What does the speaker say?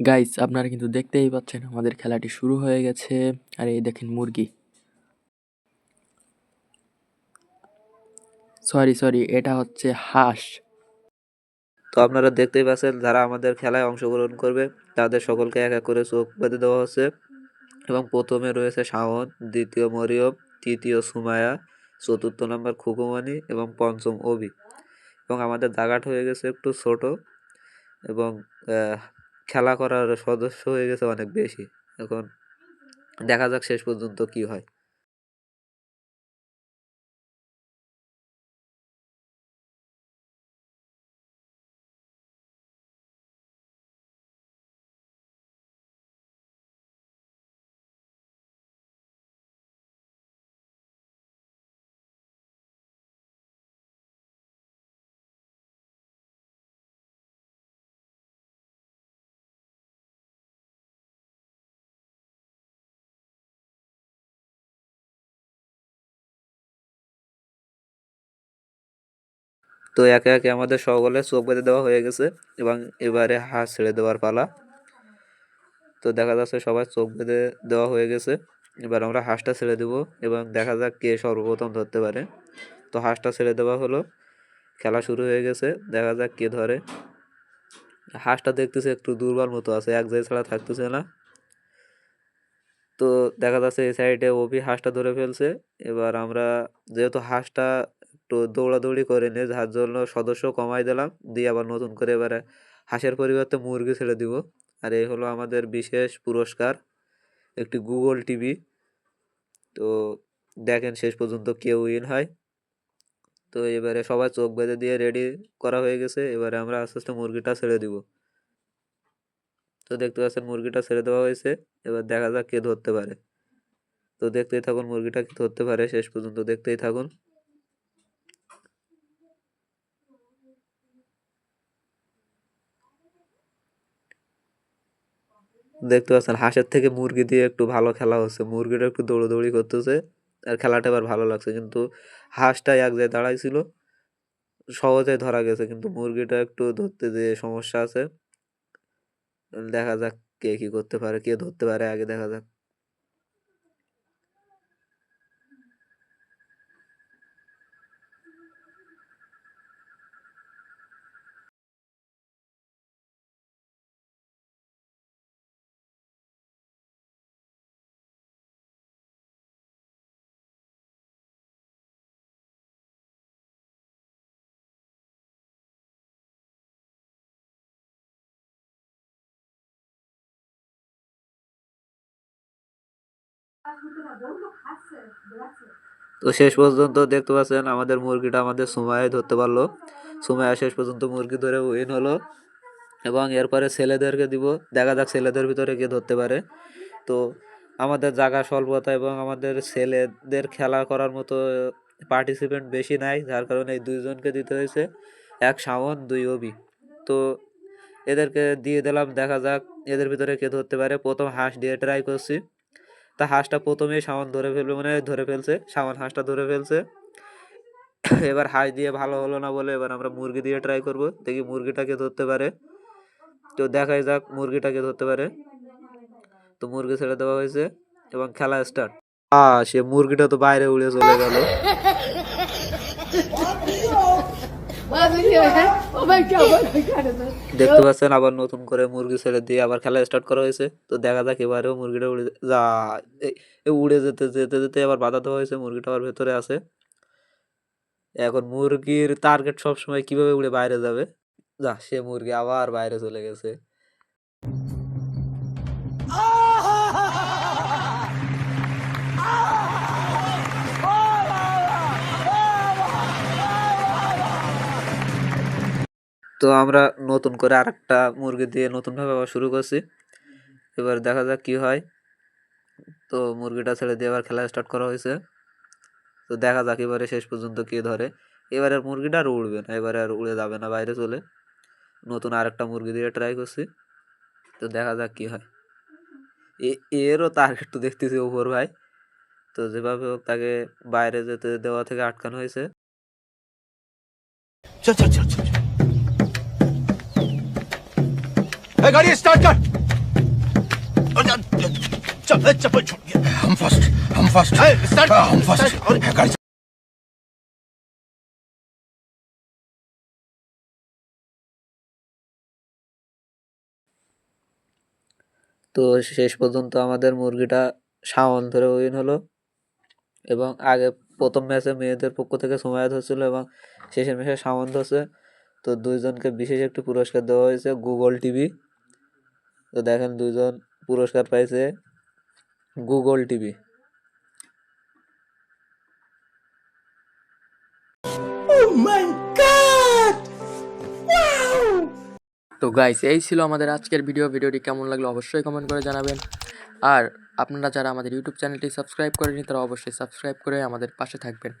Guys আপনারা কিন্তু দেখতেই পাচ্ছেন আমাদের খেলাটি শুরু হয়ে গেছে। আর এই দেখেন মুরগি। সরি সরি এটা হচ্ছে হাঁস। তো আপনারা দেখতেই পাচ্ছেন যারা আমাদের খেলায় অংশগ্রহণ করবে, তাদের সকলকে এক এক করে চোখ বেঁধে দেওয়া হচ্ছে। এবং প্রথমে রয়েছে শাওন, দ্বিতীয় মরিয়ম, তৃতীয় সুমায়া, চতুর্থ নম্বর খুকুমানি এবং পঞ্চম অবি এবং আমাদের জায়গাটা হয়ে গেছে একটু ছোট এবং খেলা করার সদস্য হয়ে গেছে অনেক বেশি। এখন দেখা যাক শেষ পর্যন্ত কি হয়। তো একে একে আমাদের সকলে চোখ বেঁধে দেওয়া হয়ে গেছে এবং এবারে হাঁস ছেড়ে দেওয়ার পালা। তো দেখা যাচ্ছে সবাই চোখ বেঁধে দেওয়া হয়ে গেছে। এবার আমরা হাঁসটা ছেড়ে দেবো এবং দেখা যাক কে সর্বপ্রথম ধরতে পারে। তো হাঁসটা ছেড়ে দেওয়া হলো। খেলা শুরু হয়ে গেছে। দেখা যাক কে ধরে। হাঁসটা দেখতেছে একটু দুর্বল মতো আছে, এক জায়গায় ছাড়া থাকতেছে না। তো দেখা যাচ্ছে এই সাইডে ওবি হাঁসটা ধরে ফেলছে। এবার আমরা যেহেতু হাঁসটা একটু দৌড়াদৌড়ি করে নিয়ে যার জন্য সদস্য কমাই দিলাম। দিয়ে আবার নতুন করে এবারে হাঁসের পরিবর্তে মুরগি ছেড়ে দিব। আর এই হলো আমাদের বিশেষ পুরস্কার, একটি গুগল টিভি। তো দেখেন শেষ পর্যন্ত কে উইন হয়। তো এবারে সবাই চোখ বেঁধে দিয়ে রেডি করা হয়ে গেছে। এবারে আমরা আস্তে আস্তে মুরগিটা ছেড়ে দিব। তো দেখতে পাচ্ছেন মুরগিটা ছেড়ে দেওয়া হয়েছে। এবার দেখা যাক কে ধরতে পারে। তো দেখতেই থাকুন মুরগিটা কি ধরতে পারে। শেষ পর্যন্ত দেখতেই থাকুন। দেখতে পাচ্ছেন, হাঁসের থেকে মুরগি দিয়ে একটু ভালো খেলা হচ্ছে। মুরগিটা একটু দৌড়োদৌড়ি করতেছে, আর খেলাটা এবার ভালো লাগছে। কিন্তু হাঁসটা এক জায়গায় দাঁড়াইছিল সহজে ধরা গেছে। কিন্তু মুরগিটা একটু ধরতে যেয়ে সমস্যা আছে, দেখা যাক কে কি করতে পারে, কে ধরতে পারে, আগে দেখা যাক। তো শেষ পর্যন্ত দেখতে পাচ্ছেন, আমাদের মুরগিটা আমাদের সুমায় ধরতে পারল। সুমায়া শেষ পর্যন্ত মুরগি ধরে উইন হলো এবং এরপরে ছেলেদেরকে দিব। দেখা যাক ছেলেদের ভিতরে কে ধরতে পারে। তো আমাদের জায়গা স্বল্পতা এবং আমাদের ছেলেদের খেলা করার মতো পার্টিসিপেন্ট বেশি নাই, যার কারণে এই দুইজনকে দিতে হয়েছে এক শাওন, দুই অবি তো এদেরকে দিয়ে দিলাম, দেখা যাক এদের ভিতরে কে ধরতে পারে। প্রথম হাঁস দিয়ে ট্রাই করছি। তা হাঁসটা প্রথমেই সামান ধরে ফেলবে মানে ধরে ফেলছে সামান হাঁসটা ধরে ফেলছে। এবার হাঁস দিয়ে ভালো হলো না বলে এবার আমরা মুরগি দিয়ে ট্রাই করব, দেখি মুরগিটাকে ধরতে পারে। তো দেখাই যাক মুরগিটাকে ধরতে পারে। তো মুরগি ছেড়ে দেওয়া হয়েছে এবং খেলা স্টার্ট আ সে মুরগিটা তো বাইরে উড়ে চলে গেল। দেখতে পাচ্ছেন আবার নতুন করে মুরগি ছেড়ে দিয়ে আবার খেলা স্টার্ট করা হয়েছে। তো দেখা যাক এবারেও মুরগিটা উড়ে যা উড়ে যেতে যেতে যেতে আবার বাধা দেওয়া হয়েছে, মুরগিটা আবার ভেতরে আছে। এখন মুরগির টার্গেট সবসময় কীভাবে উড়ে বাইরে যাবে? যা, সে মুরগি আবার বাইরে চলে গেছে। তো আমরা নতুন করে আরেকটা মুরগি দিয়ে নতুনভাবে আবার শুরু করছি। এবার দেখা যাক কী হয়। তো মুরগিটা ছেড়ে দিয়ে এবার খেলা স্টার্ট করা হয়েছে। তো দেখা যাক এবারে শেষ পর্যন্ত কে ধরে। এবারে আর মুরগিটা আর উড়বে না, এবারে আর উড়ে যাবে না বাইরে চলে। নতুন আরেকটা মুরগি দিয়ে ট্রাই করছি। তো দেখা যাক কী হয়। এরও টার্গেট তো দেখতেছি ওপর ভাই। তো যেভাবে হোক তাকে বাইরে যেতে দেওয়া থেকে আটকানো হয়েছে। চল চল চল চল। गाड़ी स्टार्ट कर चप्पल चप्पल छूट गया हम फर्स्ट हम फर्स्ट है, start, हाँ, हम फर्स्ट start, और- गाड़ी তো শেষ পর্যন্ত আমাদের মুরগিটা সাওয়ান ধরে উইন হলো এবং আগে প্রথম ম্যাচে মেয়েদের পক্ষ থেকে সুমায়াত হচ্ছিল এবং শেষের ম্যাচে সাওয়ান ধরছে তো দুইজনকে বিশেষ একটি পুরস্কার দেওয়া হয়েছে গুগল টিভি তো দেখেন দুজন পুরস্কার পাইছে গুগল টিভি। তো গাইস এই ছিল আমাদের আজকের ভিডিও ভিডিওটি কেমন লাগল অবশ্যই কমেন্ট করে জানাবেন। আর আপনারা যারা আমাদের ইউটিউব চ্যানেলটি সাবস্ক্রাইব করেনি তারা অবশ্যই সাবস্ক্রাইব করে আমাদের পাশে থাকবেন।